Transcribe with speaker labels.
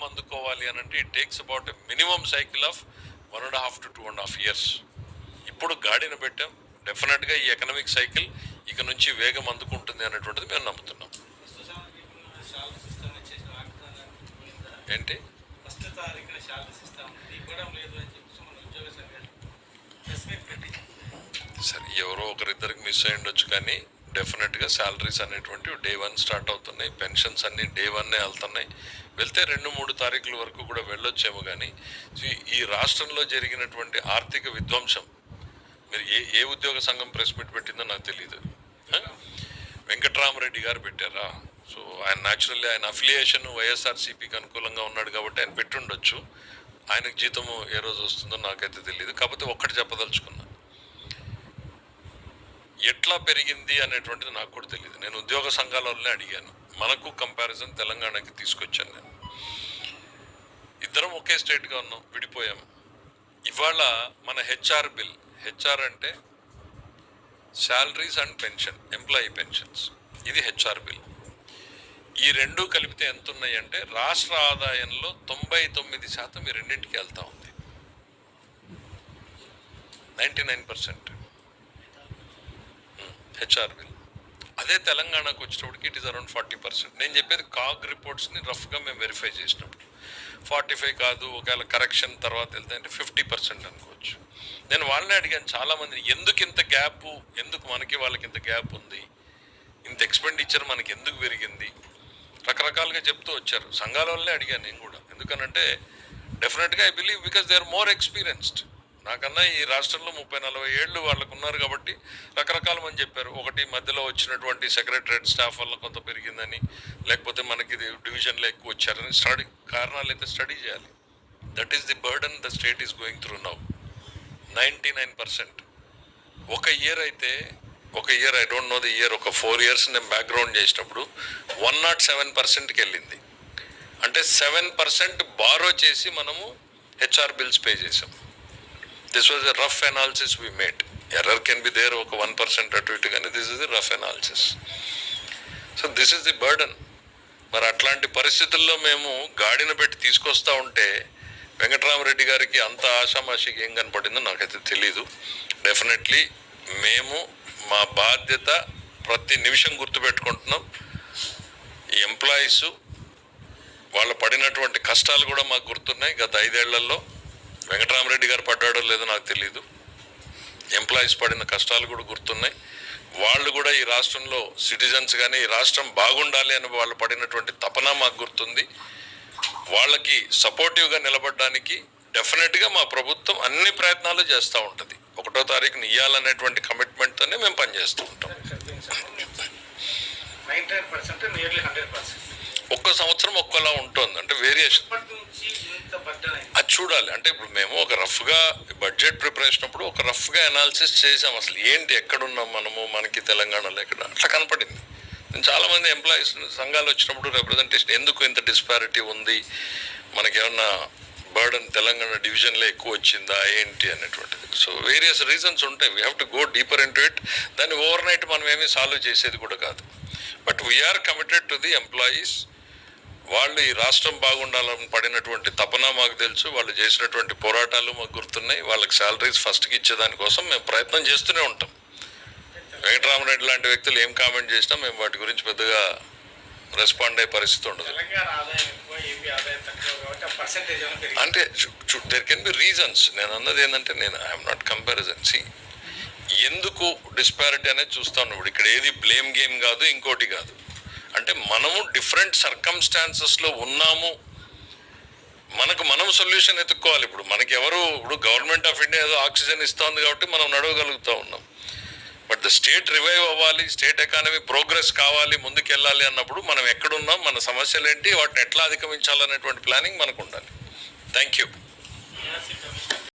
Speaker 1: వేగం అందుకోవాలి అని అంటే it takes about minimum cycle of one and half to two and half years ఇప్పుడు గాడిన పెట్టాం. డెఫినెట్గా ఈ ఎకనామిక్ సైకిల్ ఇక నుంచి వేగం అందుకుంటుంది అనేటువంటిది మేము నమ్ముతున్నాం. ఏంటి? సరే ఎవరో ఒకరిద్దరికి మిస్ అయ్యుండొచ్చు ఉండొచ్చు కానీ డెఫినెట్గా శాలరీస్ అనేటువంటివి డే వన్ స్టార్ట్ అవుతున్నాయి. పెన్షన్స్ అన్నీ డే వన్నే వెళ్తున్నాయి. వెళ్తే రెండు మూడు తారీఖుల వరకు కూడా వెళ్ళొచ్చేమో కానీ ఈ- రాష్ట్రంలో జరిగినటువంటి ఆర్థిక విధ్వంసం మీరు ఏ ఏ ఉద్యోగ సంఘం ప్రెస్ మీట్ పెట్టిందో నాకు తెలియదు వెంకట్రామరెడ్డి గారు పెట్టారా? సో ఆయన న్యాచురల్లీ ఆయన అఫిలియేషన్ వైఎస్ఆర్సీపీకి అనుకూలంగా ఉన్నాడు కాబట్టి ఆయన పెట్టుండొచ్చు. ఆయనకు జీతము ఏ రోజు వస్తుందో నాకైతే తెలియదు కాకపోతే ఒక్కటి చెప్పదలుచుకున్నా. ఎట్లా పెరిగింది అనేటువంటిది నాకు కూడా తెలియదు నేను ఉద్యోగ సంఘాల వల్లనే అడిగాను. మనకు కంపారిజన్ తెలంగాణకి తీసుకొచ్చాను నేను. ఇద్దరం ఒకే స్టేట్గా ఉన్నాం విడిపోయాం ఇవాళ మన హెచ్ఆర్ బిల్ హెచ్ఆర్ అంటే salaries and pension employee pensions ఇది హెచ్ఆర్ బిల్ ఈ రెండు కలిపితే ఎంత ఉన్నాయి అంటే రాష్ట్ర ఆదాయంలో తొంభై తొమ్మిది శాతం ఈ రెండింటికి వెళ్తూ ఉంది. Ninety nine percent. HR bill అదే తెలంగాణకు వచ్చేటప్పటికి it is around forty percent నేను చెప్పేది కాగ్ రిపోర్ట్స్ని రఫ్గా మేము వెరిఫై చేసినప్పుడు. ఫార్టీ ఫైవ్ కాదు ఒకవేళ కరెక్షన్ తర్వాత వెళ్తే అంటే ఫిఫ్టీ పర్సెంట్ అనుకోవచ్చు. నేను వాళ్ళని అడిగాను చాలామందిని ఎందుకు ఇంత గ్యాప్ ఎందుకు మనకి వాళ్ళకి ఇంత గ్యాప్ ఉంది? ఇంత ఎక్స్పెండిచర్ మనకి ఎందుకు పెరిగింది? రకరకాలుగా చెప్తూ వచ్చారు. సంఘాల వల్లే అడిగాను నేను కూడా. ఎందుకనంటే డెఫినెట్గా I believe because they are more experienced నాకన్నా ఈ రాష్ట్రంలో ముప్పై నలభై ఏళ్ళు వాళ్ళకు ఉన్నారు కాబట్టి రకరకాలమని చెప్పారు. ఒకటి మధ్యలో వచ్చినటువంటి సెక్రటరేట్ స్టాఫ్ వల్ల కొంత పెరిగిందని లేకపోతే మనకి ఇది డివిజన్లో ఎక్కువ వచ్చారని స్టడీ కారణాలు అయితే స్టడీ చేయాలి. That is the burden the state is going through now ninety nine percent. ఒక ఇయర్ అయితే ఒక year I don't know the year ఒక ఫోర్ ఇయర్స్ నేను బ్యాక్గ్రౌండ్ చేసినప్పుడు వన్ నాట్ సెవెన్ పర్సెంట్కి వెళ్ళింది అంటే సెవెన్ పర్సెంట్ బారో చేసి మనము హెచ్ఆర్ బిల్స్ పే చేసాం this was a rough analysis we made error can be there ఒక వన్ పర్సెంట్ అటు ఇటు కానీ this is the rough analysis so this is the burden మరి అట్లాంటి పరిస్థితుల్లో మేము గాడిన పెట్టి తీసుకొస్తా ఉంటే వెంకటరామరెడ్డి గారికి అంత ఆషామాషికి ఏం కనపడిందో నాకైతే తెలీదు. డెఫినెట్లీ మేము మా బాధ్యత ప్రతి నిమిషం గుర్తుపెట్టుకుంటున్నాం. ఈ ఎంప్లాయీస్ వాళ్ళు పడినటువంటి కష్టాలు కూడా మాకు గుర్తున్నాయి. గత ఐదేళ్ళలో వెంకటరామరెడ్డి గారు పడ్డాడో లేదో నాకు తెలియదు ఎంప్లాయీస్ పడిన కష్టాలు కూడా గుర్తున్నాయి. వాళ్ళు కూడా ఈ రాష్ట్రంలో సిటిజన్స్ కానీ ఈ రాష్ట్రం బాగుండాలి అని వాళ్ళు పడినటువంటి తపన మాకు గుర్తుంది. వాళ్ళకి సపోర్టివ్గా నిలబడడానికి డెఫినెట్గా మా ప్రభుత్వం అన్ని ప్రయత్నాలు చేస్తూ ఉంటుంది. ఒకటో తారీఖున ఇవ్వాలనేటువంటి కమిట్మెంట్తోనే మేము పనిచేస్తూ ఉంటాం. ఒక్క సంవత్సరం ఒక్కలా ఉంటుంది. అంటే వేరియేషన్ చూడాలి. అంటే ఇప్పుడు మేము ఒక రఫ్గా బడ్జెట్ ప్రిపరేషన్ అప్పుడు ఒక రఫ్గా అనాలిసిస్ చేసాం అసలు. ఏంటి ఎక్కడున్నాం మనము మనకి తెలంగాణలో ఎక్కడ? అట్లా కనపడింది. నేను చాలామంది ఎంప్లాయీస్ సంఘాలు వచ్చినప్పుడు రిప్రజెంటేషన్ ఎందుకు ఇంత డిస్పారిటీ ఉంది? మనకి ఏమన్నా బర్డన్ తెలంగాణ డివిజన్లో ఎక్కువ వచ్చిందా? ఏంటి అనేటువంటిది. సో వేరియస్ రీజన్స్ ఉంటాయి. We have to go deeper into it దాన్ని ఓవర్ నైట్ మనం ఏమీ సాల్వ్ చేసేది కూడా కాదు. But we're committed to the employees వాళ్ళు ఈ రాష్ట్రం బాగుండాలని పడినటువంటి తపన మాకు తెలుసు వాళ్ళు చేసినటువంటి పోరాటాలు మాకు గుర్తున్నాయి వాళ్ళకి శాలరీస్ ఫస్ట్కి ఇచ్చేదానికోసం మేము ప్రయత్నం చేస్తూనే ఉంటాం. వెంకటరామరెడ్డి లాంటి వ్యక్తులు ఏం కామెంట్ చేసినా మేము వాటి గురించి పెద్దగా రెస్పాండ్ అయ్యే పరిస్థితి ఉండదు. అంటే దెర్ కెన్ బి రీజన్స్ నేను అన్నది ఏంటంటే నేను ఐఎమ్ నాట్ కంపారిజన్ సి ఎందుకు డిస్పారిటీ అనేది చూస్తాను. ఇప్పుడు ఇక్కడ ఏది బ్లేమ్ గేమ్ కాదు ఇంకోటి కాదు. అంటే మనము డిఫరెంట్ సర్కమ్స్టాన్సెస్లో ఉన్నాము. మనకు మనం సొల్యూషన్ ఎత్తుక్కోవాలి ఇప్పుడు మనకి ఎవరు ఇప్పుడు గవర్నమెంట్ ఆఫ్ ఇండియా ఏదో ఆక్సిజన్ ఇస్తోంది కాబట్టి మనం నడవగలుగుతూ ఉన్నాం. బట్ ద స్టేట్ రివైవ్ అవ్వాలి స్టేట్ ఎకానమీ ప్రోగ్రెస్ కావాలి ముందుకెళ్ళాలి అన్నప్పుడు మనం ఎక్కడున్నాం మన సమస్యలు ఏంటి వాటిని ఎట్లా అధిగమించాలనేటువంటి ప్లానింగ్ మనకు ఉండాలి థ్యాంక్ యూ